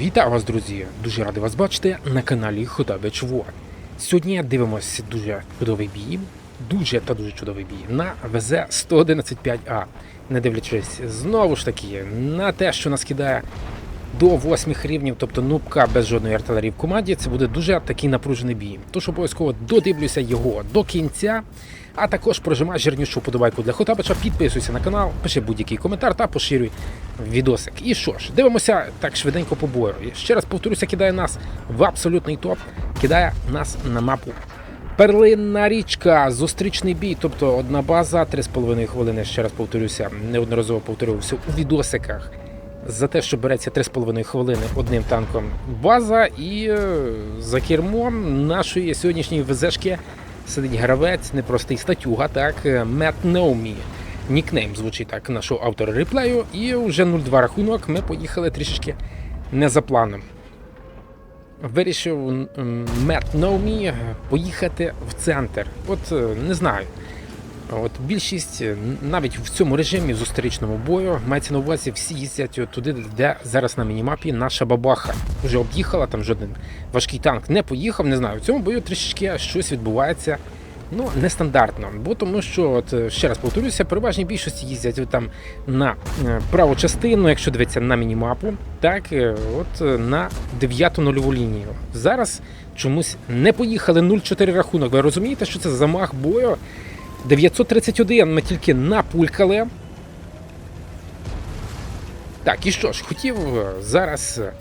Вітаю вас, друзі! Дуже радий вас бачити на каналі Хотабич War. Сьогодні дивимося дуже чудовий бій, дуже та дуже чудовий бій на ВЗ 111.5А. Не дивлячись знову ж таки на те, що нас кидає до 8 рівнів, тобто нубка без жодної артилерії в команді, це буде дуже такий напружений бій. Тож обов'язково додивлюся його до кінця. А також прожимай жирнішу подобайку для Хотабича, підписуйся на канал, пиши будь-який коментар та поширюй відосик. І що ж, дивимося так швиденько по бою. Ще раз повторюся, кидає нас в абсолютний топ, кидає нас на мапу. Перлинна річка, зустрічний бій, тобто одна база, 3,5 хвилини. Ще раз повторюся, неодноразово повторювався у відосиках. За те, що береться 3,5 хвилини одним танком база, і е, за кермом нашої сьогоднішньої ВЗшки сидить гравець, непростий статюга, так, Мет Неумі. Нікнейм звучить так нашого автора реплею. І вже 0-2 рахунок. Ми поїхали трішечки не за планом. Вирішив Мет Неумі поїхати в центр. От е, не знаю. От більшість е, навіть в цьому режимі в зустрічному бою мається на увазі всі їздять туди, де зараз на мінімапі наша бабаха. Вже об'їхала, там жоден важкий танк не поїхав. Не знаю. В цьому бою трішечки щось відбувається. Ну, нестандартно, бо тому що, от е, ще раз повторюся, переважній більшості їздять там на е, праву частину, якщо дивитися на мінімапу, так от на 9 нульову лінію. Зараз чомусь не поїхали 0-4 рахунок. Ви розумієте, що це замах бою? 931 ми тільки напулькали. Так, і що ж, хотів е, зараз е,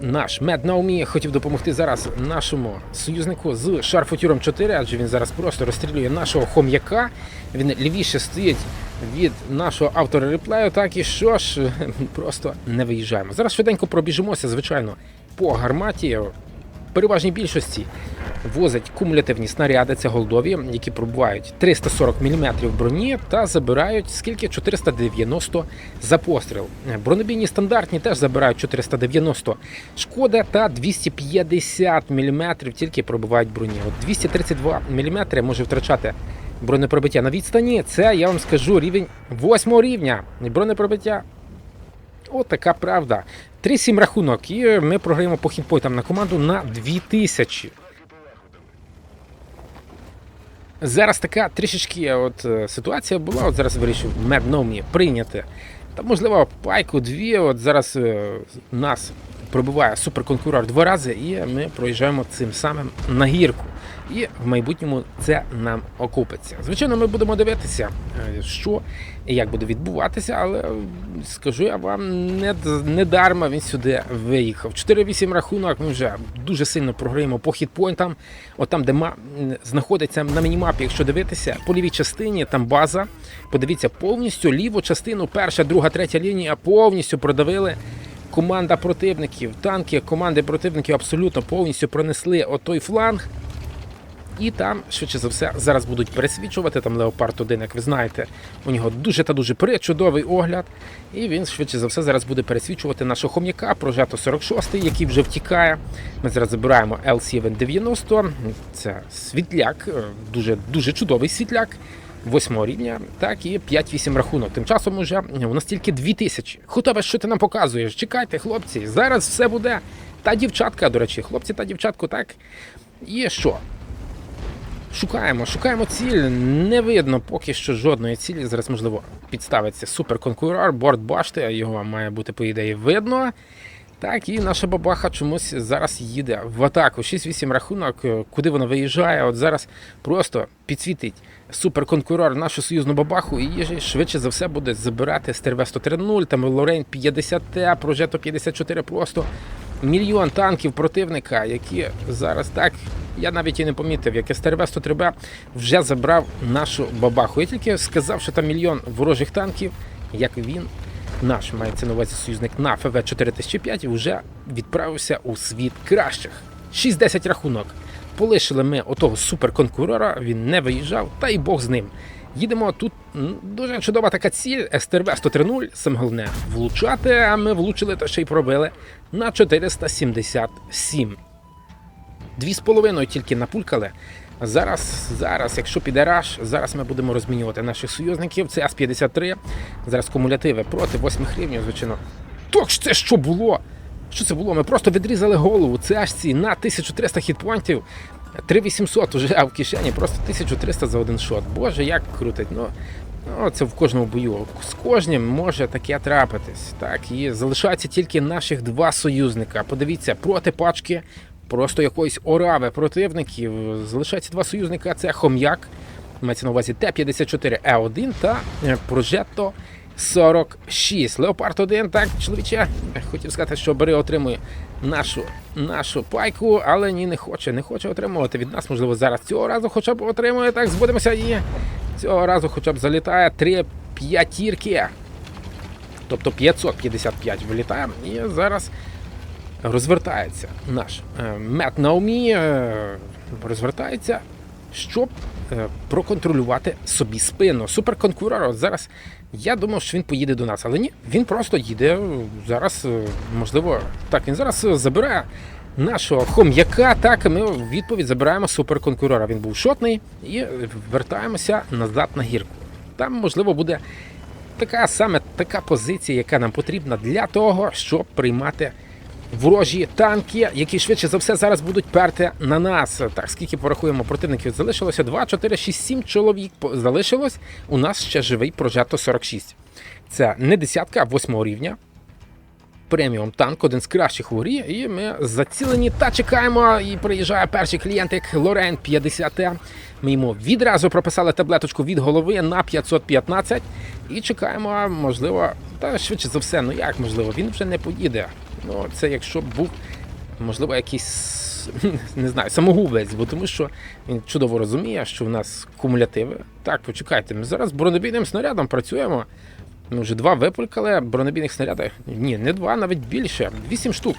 наш Мед Наумі хотів допомогти зараз нашому союзнику з Шарфутюром 4, адже він зараз просто розстрілює нашого хом'яка. Він лівіше стоїть від нашого автора реплею. Так і що ж, просто не виїжджаємо. Зараз швиденько пробіжимося, звичайно, по гарматі. Переважній більшості возять кумулятивні снаряди, це голдові, які пробувають 340 мм броні та забирають скільки 490 за постріл. Бронебійні стандартні теж забирають 490 шкода та 250 мм тільки пробувають броні. От 232 мм може втрачати бронепробиття на відстані. Це я вам скажу рівень 8 рівня бронепробиття. От така правда. 3-7 рахунок, і ми програємо по хітпойтам на команду на 2000. Зараз така трішечки от, е, ситуація була. От зараз вирішив Медномі прийняти. Та можливо пайку дві. От зараз е, нас пробиває суперконкурор два рази, і ми проїжджаємо цим самим на гірку. І в майбутньому це нам окупиться. Звичайно, ми будемо дивитися, е, що і як буде відбуватися, але скажу я вам, не, не дарма він сюди виїхав. 4-8 рахунок ми вже дуже сильно програємо по хітпойнтам. От там, де ма, знаходиться на мінімапі, якщо дивитися, по лівій частині там база. Подивіться, повністю ліву частину, перша, друга, третя лінія повністю продавили. Команда противників, танки команди противників абсолютно повністю пронесли отой фланг. І там, швидше за все, зараз будуть пересвічувати. Там Леопард 1, як ви знаєте, у нього дуже та дуже причудовий огляд. І він, швидше за все, зараз буде пересвічувати нашого хом'яка, прожето 46 який вже втікає. Ми зараз забираємо L790. Це світляк, е, дуже дуже чудовий світляк. Восьмого рівня, так і 5-8 рахунок. Тим часом уже у нас тільки 2000. Хотове, що ти нам показуєш? Чекайте, хлопці, зараз все буде. Та дівчатка, до речі, хлопці та дівчатку, так. І що? Шукаємо, шукаємо ціль. Не видно поки що жодної цілі. Зараз, можливо, підставиться суперконкурор, борт башти, його має бути, по ідеї, видно. Так, і наша бабаха чомусь зараз їде в атаку. 6-8 рахунок, е, куди вона виїжджає. От зараз просто підсвітить суперконкурор нашу союзну бабаху і її швидше за все буде забирати стерве 130 там Лорейн 50Т, Прожето 54 просто. Мільйон танків противника, які зараз так. Я навіть і не помітив, як СТРВ 103 б вже забрав нашу бабаху. Я тільки сказав, що там мільйон ворожих танків, як він, наш мається на увазі союзник на ФВ 4005, вже відправився у світ кращих. 6-10 рахунок. Полишили ми отого суперконкурора, він не виїжджав, та й Бог з ним. Їдемо тут дуже чудова така ціль. СТРВ 103 саме головне влучати, а ми влучили та ще й пробили на 477. Дві з половиною тільки напулькали. Зараз, зараз, якщо піде раш, зараз ми будемо розмінювати наших союзників. Це Ас-53. Зараз кумулятиви проти 8 рівнів, звичайно. Так це що було? Що це було? Ми просто відрізали голову цешці на 1300 хітпоінтів. 3800 уже в кишені, просто 1300 за один шот. Боже, як крутить. Ну, ну це в кожному бою. З кожним може таке трапитись. Так, і залишаються тільки наших два союзника. Подивіться, проти пачки просто якоїсь орави противників. Залишається два союзника: це Хом'як, мається на увазі Т-54Е1 та Прожетто 46. Леопард 1, так, чоловіче, хотів сказати, що бери отримує нашу, нашу пайку, але ні, не хоче, не хоче отримувати від нас. Можливо, зараз цього разу хоча б отримує. Так, збудемося і цього разу хоча б залітає три п'ятірки. Тобто 555 вилітає. І зараз розвертається наш е, Мет Наумі, е, розвертається, щоб е, проконтролювати собі спину. Суперконкурор зараз. Я думав, що він поїде до нас, але ні, він просто їде. Зараз, можливо, так, він зараз забирає нашого хом'яка. Так, ми в відповідь забираємо суперконкурора. Він був шотний і вертаємося назад на гірку. Там, можливо, буде така саме така позиція, яка нам потрібна для того, щоб приймати ворожі танки, які швидше за все зараз будуть перти на нас. Так, скільки порахуємо противників залишилося? 2, 4, 6, 7 чоловік залишилось. У нас ще живий прожето 46. Це не десятка, а восьмого рівня. Преміум танк, один з кращих у грі, і ми зацілені та чекаємо. І приїжджає перший клієнтик Лорен 50 Ми йому відразу прописали таблеточку від голови на 515 і чекаємо, можливо, та швидше за все, ну як можливо, він вже не поїде. Ну, це якщо б був, можливо, якийсь не знаю, самогубець, бо тому що він чудово розуміє, що в нас кумулятиви. Так, почекайте, ми зараз бронебійним снарядом працюємо. Ми вже два випулькали бронебійних снарядів. Ні, не два, навіть більше. Вісім штук,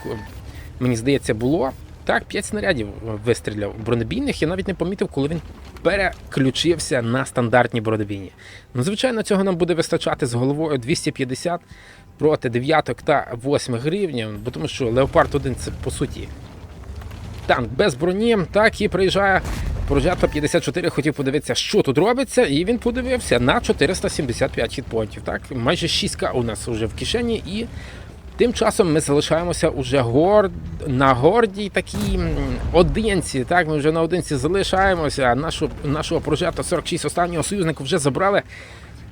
мені здається, було. Так, п'ять снарядів вистріляв бронебійних. Я навіть не помітив, коли він переключився на стандартні бронебійні. Ну, звичайно, цього нам буде вистачати з головою 250 проти дев'яток та восьмих рівнів, бо тому що Леопард 1 це по суті танк без броні. Так і приїжджає Прожето 54, хотів подивитися, що тут робиться, і він подивився на 475 хітпоінтів. Так, майже 6к у нас вже в кишені, і тим часом ми залишаємося уже гор... на гордій такій одинці. Так, ми вже на одинці залишаємося. Нашу, нашого прожето 46 останнього союзника вже забрали.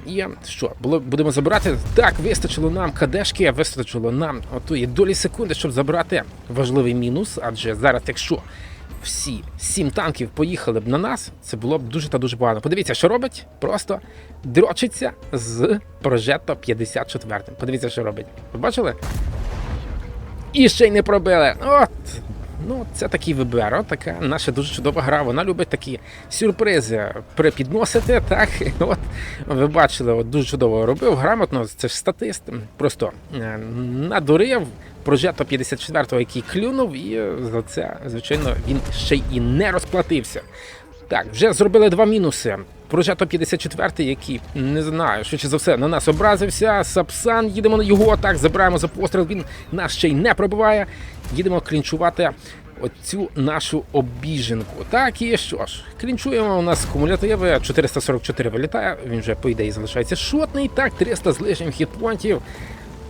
І що, було, будемо забирати? Так, вистачило нам кадешки, вистачило нам отої долі секунди, щоб забрати важливий мінус. Адже зараз, якщо всі сім танків поїхали б на нас, це було б дуже та дуже погано. Подивіться, що робить? Просто дрочиться з прожетто 54. Подивіться, що робить. Ви бачили? І ще й не пробили. От. Ну, це такий Виберо, така наша дуже чудова гра. Вона любить такі сюрпризи припідносити. Так, от ви бачили, от дуже чудово робив, грамотно. Це ж статист. Просто е, надурив прожето 54-го, який клюнув, і за це, звичайно, він ще й не розплатився. Так, вже зробили два мінуси. Прожето 54, який не знаю, що чи за все на нас образився. Сапсан, їдемо на його так, забираємо за постріл. Він нас ще й не пробиває. Їдемо клінчувати оцю нашу обіженку. Так і що ж, клінчуємо. У нас кумулятиви 444 вилітає. Він вже по ідеї залишається шотний. Так, 300 з лишнім хітпонтів.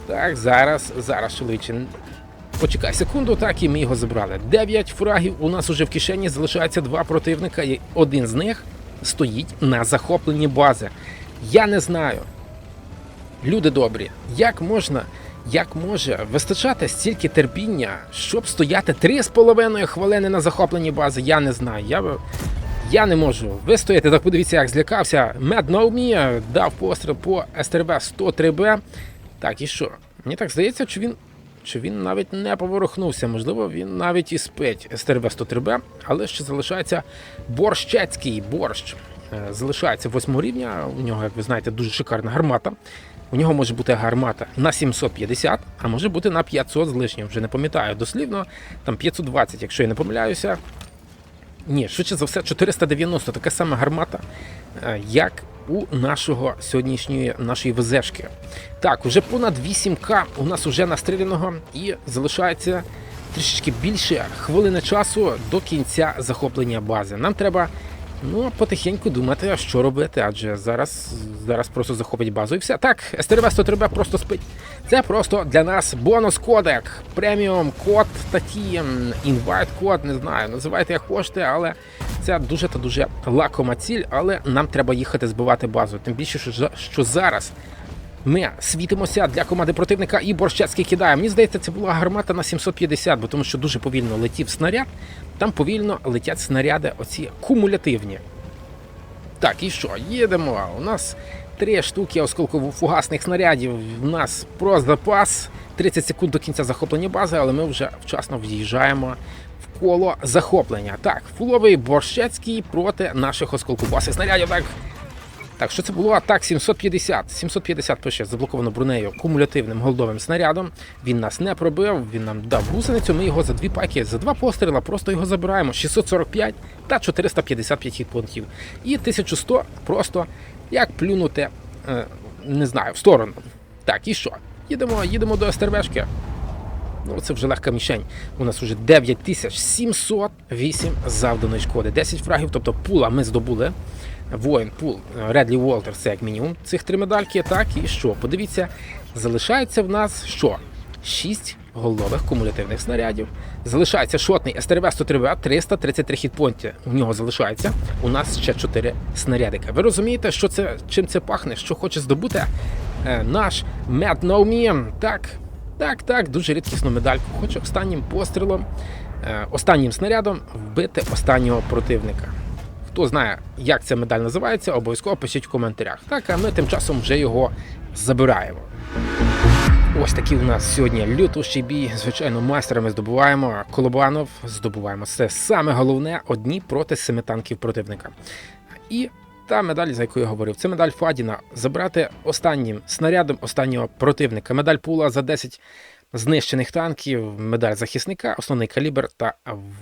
Так, зараз, зараз, чоловіче. Почекай секунду, так і ми його забрали. Дев'ять фрагів у нас уже в кишені залишається два противника, і один з них стоїть на захопленні бази. Я не знаю. Люди добрі, як можна, як може вистачати стільки терпіння, щоб стояти три з половиною хвилини на захопленні бази, я не знаю. Я, я не можу вистояти. Так подивіться, як злякався. Мед Наумі дав постріл по СТРВ 103Б. Так, і що? Мені так здається, чи він, чи він навіть не поворухнувся. Можливо, він навіть і спить стрибе 103Б, але ще залишається борщецький борщ. Е, Залишається восьмого рівня. У нього, як ви знаєте, дуже шикарна гармата. У нього може бути гармата на 750, а може бути на 500 з лишнім. Вже не пам'ятаю дослівно. Там 520, якщо я не помиляюся. Ні, швидше за все, 490, така сама гармата, е, як у нашого сьогоднішньої нашої ВЗшки. Так, уже понад 8К у нас уже настріляного і залишається трішечки більше хвилини часу до кінця захоплення бази. Нам треба Ну, а потихеньку думати, а що робити, адже зараз, зараз просто захопить базу і все. Так, СТРВ 103 просто спить. Це просто для нас бонус кодек, преміум код такі, інвайт код, не знаю, називайте як хочете, але це дуже та дуже лакома ціль, але нам треба їхати збивати базу. Тим більше, що зараз ми світимося для команди противника і Борщацький кидає. Мені здається, це була гармата на 750, бо тому що дуже повільно летів снаряд. Там повільно летять снаряди, оці кумулятивні. Так, і що? Їдемо. У нас три штуки осколково-фугасних снарядів. У нас про запас. 30 секунд до кінця захоплення бази, але ми вже вчасно в'їжджаємо в коло захоплення. Так, фуловий борщецький проти наших осколковасих снарядів. Так, так, що це було? Так, 750. 750 пише, заблоковано бронею кумулятивним голдовим снарядом. Він нас не пробив, він нам дав гусеницю. Ми його за дві паки, за два постріла просто його забираємо. 645 та 455 хітпунктів. І 1100 просто як плюнути, е, не знаю, в сторону. Так, і що? Їдемо, їдемо до СТРВшки. Ну, це вже легка мішень. У нас вже 9708 завданої шкоди. 10 фрагів, тобто пула ми здобули. Воїн, пул, Редлі Уолтер, це як мінімум. Цих три медальки. Так, і що? Подивіться, залишається в нас що? 6 голових кумулятивних снарядів. Залишається шотний СТРВ 103 333 хітпонті. У нього залишається. У нас ще 4 снарядики. Ви розумієте, що це, чим це пахне? Що хоче здобути е, наш No Me? Так, так, так, дуже рідкісну медальку. Хоче останнім пострілом, е, останнім снарядом вбити останнього противника. Хто знає, як ця медаль називається, обов'язково пишіть в коментарях. Так, а ми тим часом вже його забираємо. Ось такий у нас сьогодні лютущий бій. Звичайно, майстерами здобуваємо. Колобанов здобуваємо. Це саме головне одні проти семи танків противника. І та медаль, за яку я говорив, це медаль Фадіна. Забрати останнім снарядом останнього противника. Медаль пула за 10 знищених танків, медаль захисника, основний калібр та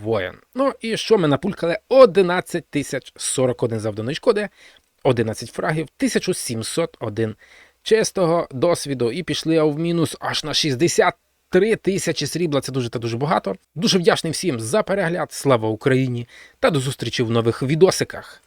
воїн. Ну і що ми напулькали? 11 тисяч 41 завданої шкоди, 11 фрагів, 1701 чистого досвіду і пішли в мінус аж на 63 тисячі срібла. Це дуже та дуже багато. Дуже вдячний всім за перегляд. Слава Україні! Та до зустрічі в нових відосиках.